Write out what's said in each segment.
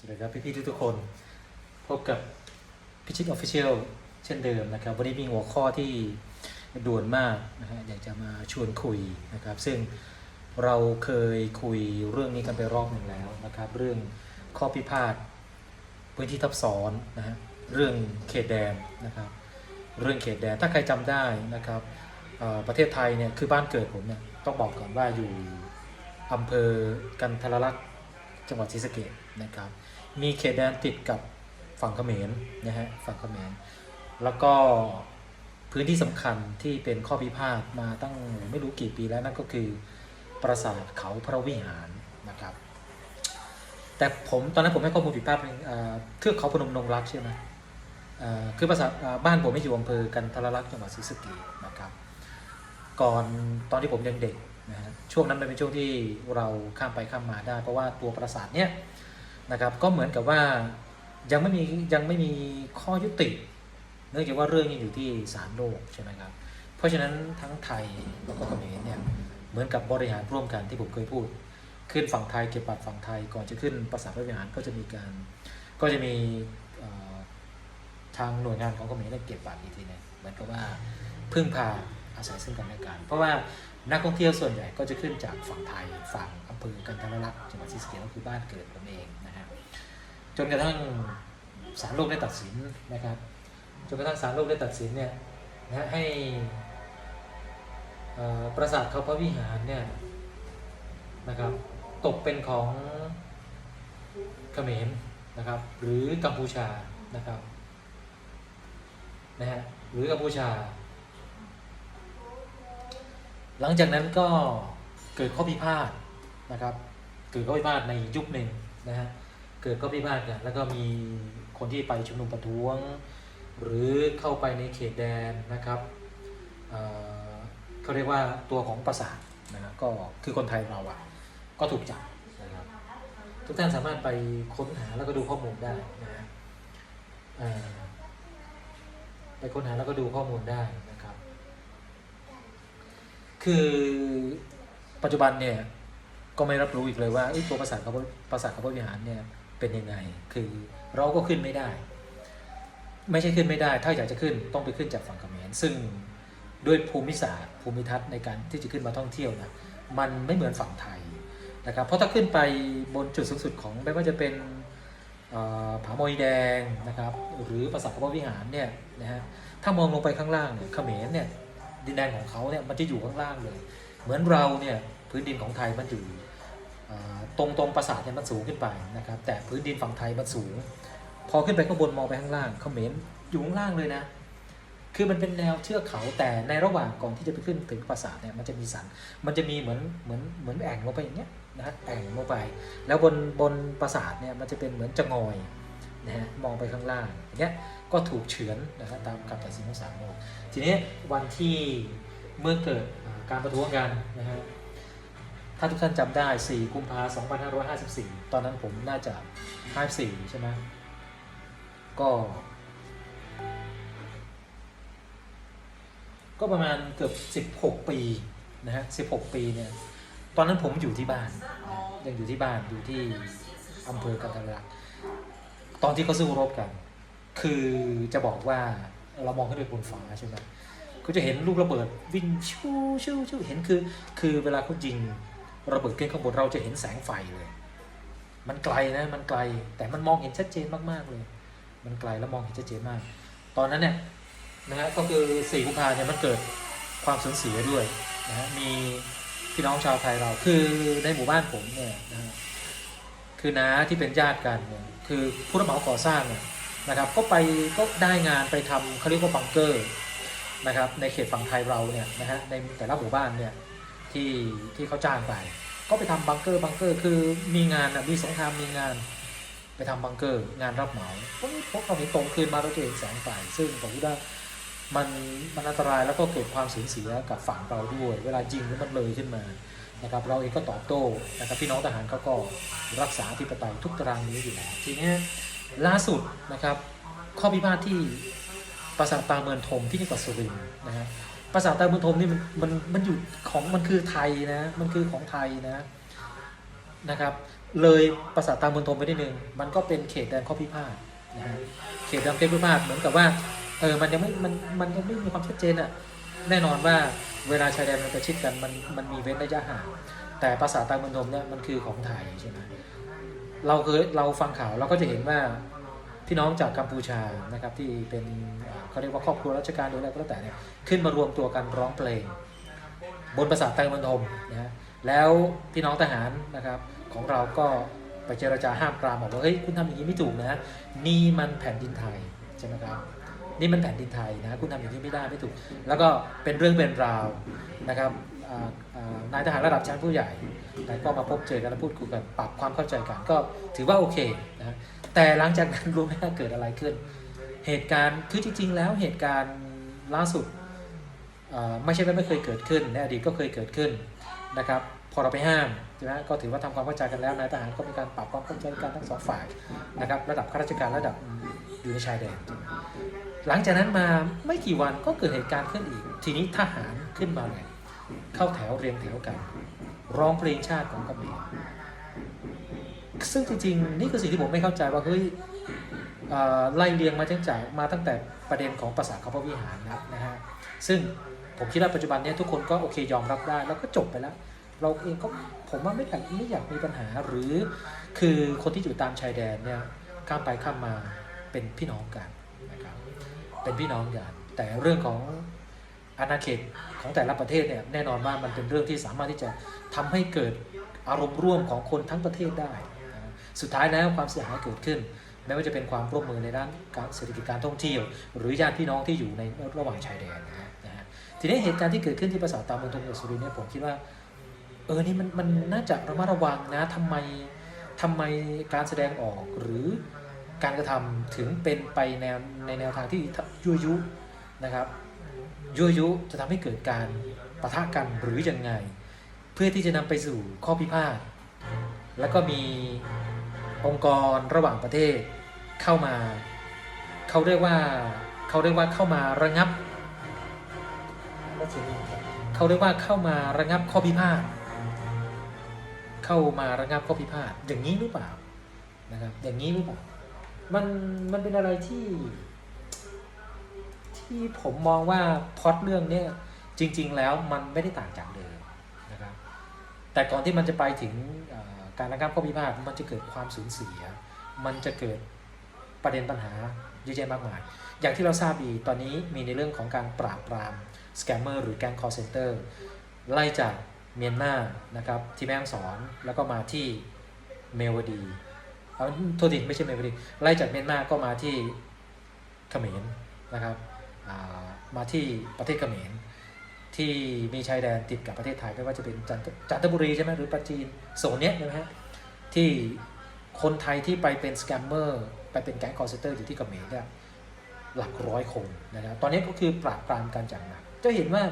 สวัสดีครับพี่ๆทุกๆคน พบกับพิชิตออฟฟิเชียลเช่นเดิมนะครับ วันนี้มีหัวข้อที่ด่วนมากนะฮะอยากจะมาชวนคุยนะครับ ซึ่งเราเคยคุยเรื่องนี้กันไปรอบหนึ่งแล้วนะครับ เรื่องข้อพิพาทพื้นที่ทับซ้อนนะฮะเรื่องเขตแดนนะครับ เรื่องเขตแดนถ้าใครจำได้นะครับประเทศไทยเนี่ยคือบ้านเกิดผมเนี่ยต้องบอกก่อนว่าอยู่อำเภอกันทรลักษณ์จังหวัดศรีสะเกษนะครับ มีเขตแดนติดกับฝั่งเขมรนะฮะฝั่งเขมรแล้วก็พื้นที่สำคัญที่เป็นข้อพิพาทมาตั้งไม่รู้กี่ปีแล้วนั่นก็คือปราสาทเขาพระวิหารนะครับ แต่ผมตอนนั้นผมให้ข้อมูลผิดพลาดเป็นเอ่อเทือกเขาพนมนงรักใช่ไหมคือปราสาทบ้านผมไม่อยู่อำเภอกันทรลักษณ์จังหวัดศรีสะเกษนะครับ ก่อนตอนที่ผมยังเด็กนะฮะช่วงนั้นมันเป็นช่วงที่เราข้ามไปข้ามมาได้ เพราะว่าตัวปราสาทเนี่ย นะครับ ก็เหมือนกับว่ายังไม่มียังไม่มีข้อยุติ เนื่องจากว่าเรื่องยังอยู่ที่ศาลโลกใช่ไหมครับ เพราะฉะนั้นทั้งไทยแล้วก็เขมรเนี่ยเหมือนกับบริหารร่วมกันที่ผมเคยพูด ขึ้นฝั่งไทยเก็บบัตรฝั่งไทยก่อนจะขึ้นประสาทพระวิหารก็จะมีการก็จะมีทางหน่วยงานของเขมรเนี่ยเก็บบัตรอีกทีหนึงเหมือนกับว่าพึ่งพาอาศัยซึ่งกันและกัน เพราะว่า นักท่องเที่ยวส่วนใหญ่ก็จะขึ้นจากฝั่งไทยฝั่งอำเภอกันทรลักษณ์จังหวัดศรีสะเกษก็คือบ้านเกิดผมเองนะฮะจนกระทั่งศาลโลกได้ตัดสินนะครับจนกระทั่งศาลโลกได้ตัดสินเนี่ยนะให้ปราสาทเขาพระวิหารเนี่ยนะครับตกเป็นของเขมรนะครับหรือกัมพูชานะครับนะฮะหรือกัมพูชา หลังจากนั้นก็เกิดข้อพิพาทนะครับ เกิดข้อพิพาทในยุคหนึ่งนะฮะเกิดข้อพิพาทกันแล้วก็มีคนที่ไปชุมนุมประท้วง หรือเข้าไปในเขตแดนนะครับเเขาเรียกว่าตัวของประสาทนะก็คือคนไทยเราอะก็ถูกจับนะครับทุกท่านสามารถไปค้นหาแล้วก็ดูข้อมูลได้นะฮะไปค้นหาแล้วก็ดูข้อมูลได้ คือปัจจุบันเนี่ยก็ไม่รับรู้อีกเลยว่าตัวประสาทเขาประสาทเขาบริหารเนี่ยเป็นยังไง คือเราก็ขึ้นไม่ได้ ไม่ใช่ขึ้นไม่ได้ ถ้าอยากจะขึ้นต้องไปขึ้นจากฝั่งเขมรซึ่งด้วยภูมิศาสตร์ภูมิทัศน์ในการที่จะขึ้นมาท่องเที่ยวนะมันไม่เหมือนฝั่งไทยนะครับ เพราะถ้าขึ้นไปบนจุดสูงสุดของไม่ว่าจะเป็นผาโมยแดงนะครับ หรือปราสาทพระวิหารเนี่ยนะฮะถ้ามองลงไปข้างล่างเนี่ยเขมรเนี่ย ดินแดนของเขาเนี่ยมันจะอยู่ข้างล่างเลย เหมือนเราเนี่ยพื้นดินของไทยมันอยู่ตรงตรงปราสาทเนี่ยมันสูงขึ้นไปนะครับแต่พื้นดินฝั่งไทยมันสูง พอขึ้นไปข้างบนมองไปข้างล่างเขมรอยู่ข้างล่างเลยนะ คือมันเป็นแนวเทือกเขาแต่ในระหว่างก่อนที่จะไปขึ้นถึงปราสาทเนี่ยมันจะมีสัน มันจะมีเหมือนเหมือนเหมือนแอ่งลงไปอย่างเงี้ยนะฮะแอ่งลงไป แล้วบนบนปราสาทเนี่ยมันจะเป็นเหมือนจะงอย นะฮะมองไปข้างล่างอย่างเงี้ยก็ถูกเฉือนนะครับตามคำตัดสินของศาลโลกทีนี้วันที่เมื่อเกิดการประท้วงกันนะฮะถ้าทุกท่านจำได้ 4 กุมภาพันธ์2554 ตอนนั้นผมน่าจะ 54 ใช่ไหมก็ ก็ประมาณเกือบ 16 ปีนะฮะ 16 ปีเนี่ย ตอนนั้นผมอยู่ที่บ้าน ยังอยู่ที่บ้าน อยู่ที่อำเภอกันทรลักษณ์ ตอนที่เขาสู้รบกัน คือจะบอกว่าเรามองขึ้นไปบนฟ้าใช่ไหมก็จะเห็นลูกระเบิดวิ่งชู่ชู่ชู่เห็นคือ คือเวลาเขายิงระเบิดขึ้นข้างบนเราจะเห็นแสงไฟเลย มันไกลนะมันไกลแต่มันมองเห็นชัดเจนมากๆเลย มันไกลแล้วมองเห็นชัดเจนมาก ตอนนั้นเนี่ยนะฮะก็คือ4กุมภาเนี่ยมันเกิดความสูญเสียด้วยนะฮะมีพี่น้องชาวไทยเราคือในหมู่บ้านผมเนี่ยนะฮะคือน้าที่เป็นญาติกันเนี่ย คือผู้รับเหมาก่อสร้างนะครับก็ไปก็ได้งานไปทำเขาเรียกว่าบังเกอร์นะครับในเขตฝั่งไทยเราเนี่ยนะฮะในแต่ละหมู่บ้านเนี่ยที่ที่เขาจ้างไป ก็ไปทำบังเกอร์บังเกอร์คือมีงานมีสงครามมีงานไปทำบังเกอร์ งานรับเหมาพวกเราเห็นตรงคืนมาเราจะเห็นแสงไฟซึ่งผมคิดว่า มันมันอันตรายแล้วก็เกิดความสูญเสียกับฝั่งเราด้วย เวลายิงแล้วมันเลยขึ้นมานะครับเราเองก็ตอบโต้นะครับพี่น้องทหารเขาก็รักษาธิปไตยทุกตารางนี้อยู่แล้วทีนี้ล่าสุดนะครับข้อพิพาทที่ปราสาทตาเมืองทมที่จังหวัดสุรินทร์นะฮะปราสาทตาเมืองทมนี่มันมันมันอยู่ของมันคือไทยนะมันคือของไทยนะนะครับเลยปราสาทตาเมมณฑลไปนิดนึงมันก็เป็นเขตแดนข้อพิพาทนะฮะเขตแดนข้อพิพาทเหมือนกับว่า เออมันยังไม่มันมันยังไม่มีความชัดเจนอะแน่นอนว่าเวลาชายแดนมันประชิดกันมันมันมีเว้นระยะห่างแต่ปราสาตามมณฑลเนี่ยมันคือของไทยใช่ไหมเราเคยเราฟังข่าวเราก็จะเห็นว่าพี่น้องจากกัมพูชานะครับที่เป็นเขาเรียกว่าครอบครัวราชการหรืออะไรก็แล้วแต่เนี่ยขึ้นมารวมตัวกันร้องเพลง บนปราสาไตรมณฑลนะฮะแล้วพี่น้องทหารนะครับของเราก็ไปเจรจาห้ามปรามบอกว่าเฮ้ยคุณทำอย่างนี้ไม่ถูกนะนี่มันแผ่นดินไทยใช่ไหมครับ นี่มันแผ่นดินไทยนะคุณทำอย่างนี้ไม่ได้ไม่ถูก แล้วก็เป็นเรื่องเป็นราวนะครับนายทหารระดับชั้นผู้ใหญ่ก็มาพบเจอกันแล้วพูดคุยกันปรับความเข้าใจกันก็ถือว่าโอเคนะแต่หลังจากนั้นรู้ไหมว่าเกิดอะไรขึ้น เหตุการณ์คือจริง ๆ แล้วเหตุการณ์ล่าสุดไม่ใช่ว่าไม่เคยเกิดขึ้นในอดีตก็เคยเกิดขึ้นนะครับพอเราไปห้ามใช่ไหมก็ถือว่าทำความเข้าใจกันแล้วนายทหารก็มีการปรับความเข้าใจกันทั้งสองฝ่ายนะครับระดับข้าราชการระดับ อยู่ในชายแดน หลังจากนั้นมาไม่กี่วันก็เกิดเหตุการณ์ขึ้นอีก ทีนี้ทหารขึ้นมาเลยเข้าแถวเรียงแถวกัน ร้องเพลงชาติของเขมรซึ่งจริงๆ นี่คือสิ่งที่ผมไม่เข้าใจว่าเฮ้ยไล่เรียงมาตั้งแต่มาตั้งแต่ประเด็นของภาษาเขาพระวิหารนะนะฮะซึ่งผมคิดว่าปัจจุบันนี้ทุกคนก็โอเคยอมรับได้ แล้วก็จบไปแล้ว เราเองก็ผมว่าไม่อยากไม่อยากมีปัญหาหรือคือคนที่อยู่ตามชายแดนเนี่ยข้ามไปข้ามมา เป็นพี่น้องกันนะครับเป็นพี่น้องกัน แต่เรื่องของอาณาเขตของแต่ละประเทศเนี่ยแน่นอนว่ามันเป็นเรื่องที่สามารถที่จะทำให้เกิดอารมณ์ร่วมของคนทั้งประเทศได้ สุดท้ายแล้วความเสียหายเกิดขึ้นไม่ว่าจะเป็นความร่วมมือในด้านการเศรษฐกิจการท่องเที่ยว หรือญาติพี่น้องที่อยู่ในระหว่างชายแดนนะฮะทีนี้เหตุการณ์ที่เกิดขึ้นที่ปราสาทตามณฑลเอกสุรินทร์เนี่ยผมคิดว่าเออนี่มันมันน่าจะระมัดระวังนะทำไมทำไมการแสดงออกหรือ การกระทำถึงเป็นไปแนวในแนวทางที่ยั่วยุนะครับยั่วยุจะทำให้เกิดการปะทะกันหรือยังไง เพื่อที่จะนำไปสู่ข้อพิพาทแล้วก็มีองค์กรระหว่างประเทศเข้ามาเขาเรียกว่าเขาเรียกว่าเข้ามาระงับเขาเรียกว่าเข้ามาระงับข้อพิพาทเข้ามาระงับข้อพิพาทอย่างนี้หรือเปล่านะครับอย่างนี้หรือเปล่า มันมันเป็นอะไรที่ ที่ผมมองว่าพอตเรื่องเนี้ยจริง ๆ แล้วมันไม่ได้ต่างจากเดิมนะครับ แต่ก่อนที่มันจะไปถึงการระงับข้อพิพาทมันจะเกิดความสูญเสีย มันจะเกิดประเด็นปัญหาเยอะแยะมากมาย อย่างที่เราทราบดีตอนนี้มีในเรื่องของการปราบปรามสแกมเมอร์หรือแก๊งคอร์เซนเตอร์ไล่จากเมียนมานะครับที่แม่ฮ่องสอนแล้วก็มาที่เมวดี เอาโทษทีไม่ใช่เมวดีไล่จากเมียนมาก็มาที่เขมรนะครับามาที่ประเทศเขมรที่มีชายแดนติดกับประเทศไทยไม่ว่าจะเป็นจันทบุรีใช่ไหมหรือปราจีนโซนเนี้ยนะฮะที่คนไทยที่ไปเป็นสแกมเมอร์ไปเป็นแก๊งคอร์เซนเตอร์อยู่ที่เขมรเนี่ยหลักร้อยคนนะครับตอนนี้ก็คือปราบปรามกันอย่างหนักจะเห็นว่า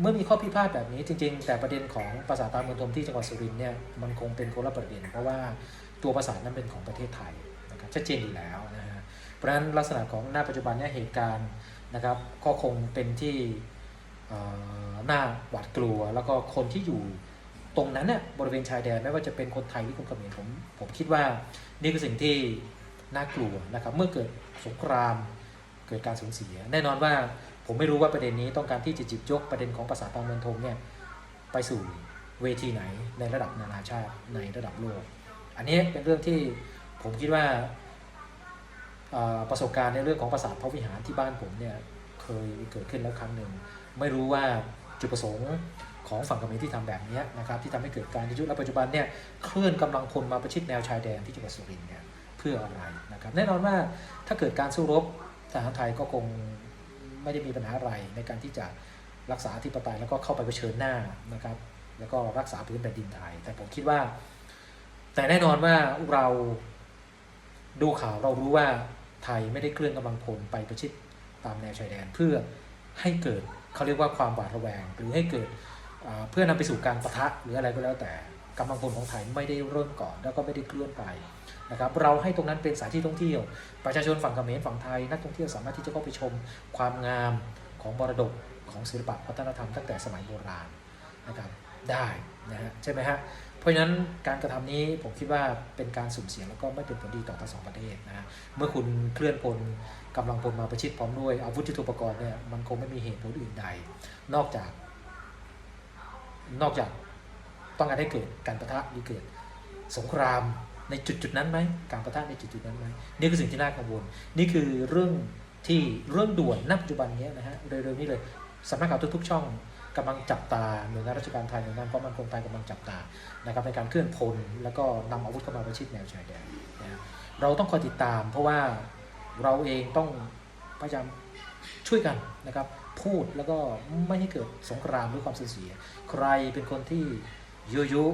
เมื่อมีข้อพิพาทแบบนี้จริง ๆ แต่ประเด็นของภาษาตามมณฑลที่จังหวัดสุรินทร์เนี่ยมันคงเป็นคนละประเด็นเพราะว่า ตัวภาษานั้นเป็นของประเทศไทยนะครับชัดเจนอยู่แล้วนะฮะเพราะฉะนั้นลักษณะของหน้าปัจจุบันเนี่ยเหตุการณ์นะครับก็คงเป็นที่อ่อหน้าหวาดกลัว แล้วก็คนที่อยู่ตรงนั้นเนี่ยบริเวณชายแดนไม่ว่าจะเป็นคนไทยหรือคนเขมรผมผมคิดว่านี่คือสิ่งที่น่ากลัวนะครับเมื่อเกิดสงครามเกิดการสูญเสีย แน่นอนว่าผมไม่รู้ว่าประเด็นนี้ต้องการที่จะจิบยกประเด็นของภาษาตามเมืองทงเนี่ยไปสู่เวทีไหนในระดับนานาชาติในระดับโลก อันนี้เป็นเรื่องที่ผมคิดว่าประสบการณ์ในเรื่องของภาษาทพระวิหารที่บ้านผมเนี่ยเคยเกิดขึ้นแล้วครั้งหนึ่ง ไม่รู้ว่าจุดประสงค์ของฝั่งเขมรที่ทำแบบนี้นะครับที่ทำให้เกิดการยุทธและปัจจุบันเนี่ยเคลื่อนกำลังพลมาประชิดแนวชายแดนที่จังหวัดสุรินทร์เนี่ยเพื่ออะไรนะครับแน่นอนว่าถ้าเกิดการสู้รบทหารไทยก็คงไม่ได้มีปัญหาอะไรในการที่จะรักษาอธิปไตยแล้วก็เข้าไปเผชิญหน้านะครับแล้วก็รักษาพื้นแผ่นดินไทย แต่ผมคิดว่า แต่แน่นอนว่าเราดูข่าวเรารู้ว่าไทยไม่ได้เคลื่อนกำลังพลไปประชิดตามแนวชายแดนเพื่อให้เกิดเขาเรียกว่าความหวาดระแวง หรือให้เกิดเพื่อนำไปสู่การประทะหรืออะไรก็แล้วแต่กำลังพลของไทยไม่ได้เริ่มก่อนแล้วก็ไม่ได้เคลื่อนไปนะครับเราให้ตรงนั้นเป็นสถานที่ท่องเที่ยว ประชาชนฝั่งเขมรฝั่งไทยนักท่องเที่ยวสามารถที่จะเข้าไปชมความงามของมรดกของศิลปะวัฒนธรรมตั้งแต่สมัยโบราณนะครับได้นะฮะใช่ไหมฮะ เพราะฉะนั้นการกระทำนี้ผมคิดว่าเป็นการสุ่มเสี่ยงแล้วก็ไม่เป็นผลดีต่อทั้งสองประเทศนะฮะเมื่อคุณเคลื่อนพลกำลังพลมาประชิดพร้อมด้วยอาวุธยุทโธปกรณ์เนี่ยมันคงไม่มีเหตุผลอื่นใด นอกจาก นอกจากต้องการให้เกิดการประทะหรือเกิดสงครามในจุดจุดนั้นไหมการประทะในจุดจุดนั้นไหมนี่คือสิ่งที่น่ากังวล นี่คือเรื่องที่เรื่องด่วนณปัจจุบันนี้นะฮะเร็วๆนี้เลยสำนักข่าวทุกๆช่อง กำลังจับตาหน่วยงานราชการไทยหน่วยงานความมั่นคงไทยกำลังจับตานะครับในการเคลื่อนพลแล้วก็นำอาวุธเข้ามาประชิดแนวชายแดนนะเราต้องคอยติดตาม เพราะว่าเราเองต้องพยายามช่วยกันนะครับพูดแล้วก็ไม่ให้เกิดสงครามหรือความสูญเสีย ใครเป็นคนที่ยุยุ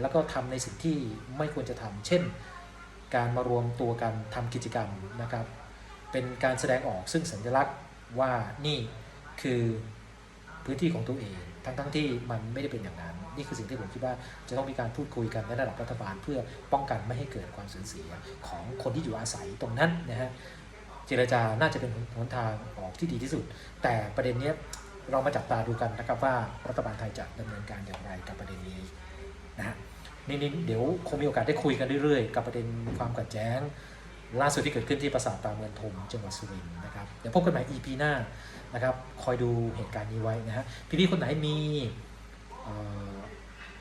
แล้วก็ทำในสิ่งที่ไม่ควรจะทำเช่น การมารวมตัวกันทำกิจกรรมนะครับ เป็นการแสดงออกซึ่งสัญลักษณ์ว่านี่คือ พื้นที่ของตัวเอง ทั้งๆทที่มันไม่ได้เป็นอย่างนั้น นี่คือสิ่งที่ผมคิดว่าจะต้องมีการพูดคุยกันในระดับรัฐบาล เพื่อป้องกันไม่ให้เกิดความสูญเสียของคนที่อยู่อาศัยตรงนั้นนะฮะเจรจาน่าจะเป็นหนทางออกที่ดีที่สุด แต่ประเด็นนี้เรามาจับตาดูกันนะครับว่ารัฐบาลไทยจะดำเนินการอย่างไรกับประเด็นนี้นะฮะนี่เดี๋ยวคงมีโอกาสได้คุยกันเรื่อยๆ กับประเด็นความขัดแย้ง ล่าสุดที่เกิดขึ้นที่ปราสาทตาเมืองทมจังหวัดสุรินทร์นะครับเดี๋ยวพบกันใหม่ EP หน้านะครับ คอยดูเหตุการณ์นี้ไว้นะฮะพี่ๆคนไหนมี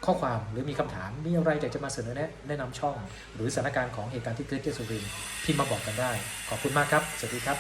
ข้อความหรือมีคำถามมีอะไรอยากจะมาเสนอแนะแนะนำช่อง หรือสถานการณ์ของเหตุการณ์ที่เกิดที่สุรินทร์พิมพ์มาบอกกันได้ ขอบคุณมากครับ สวัสดีครับ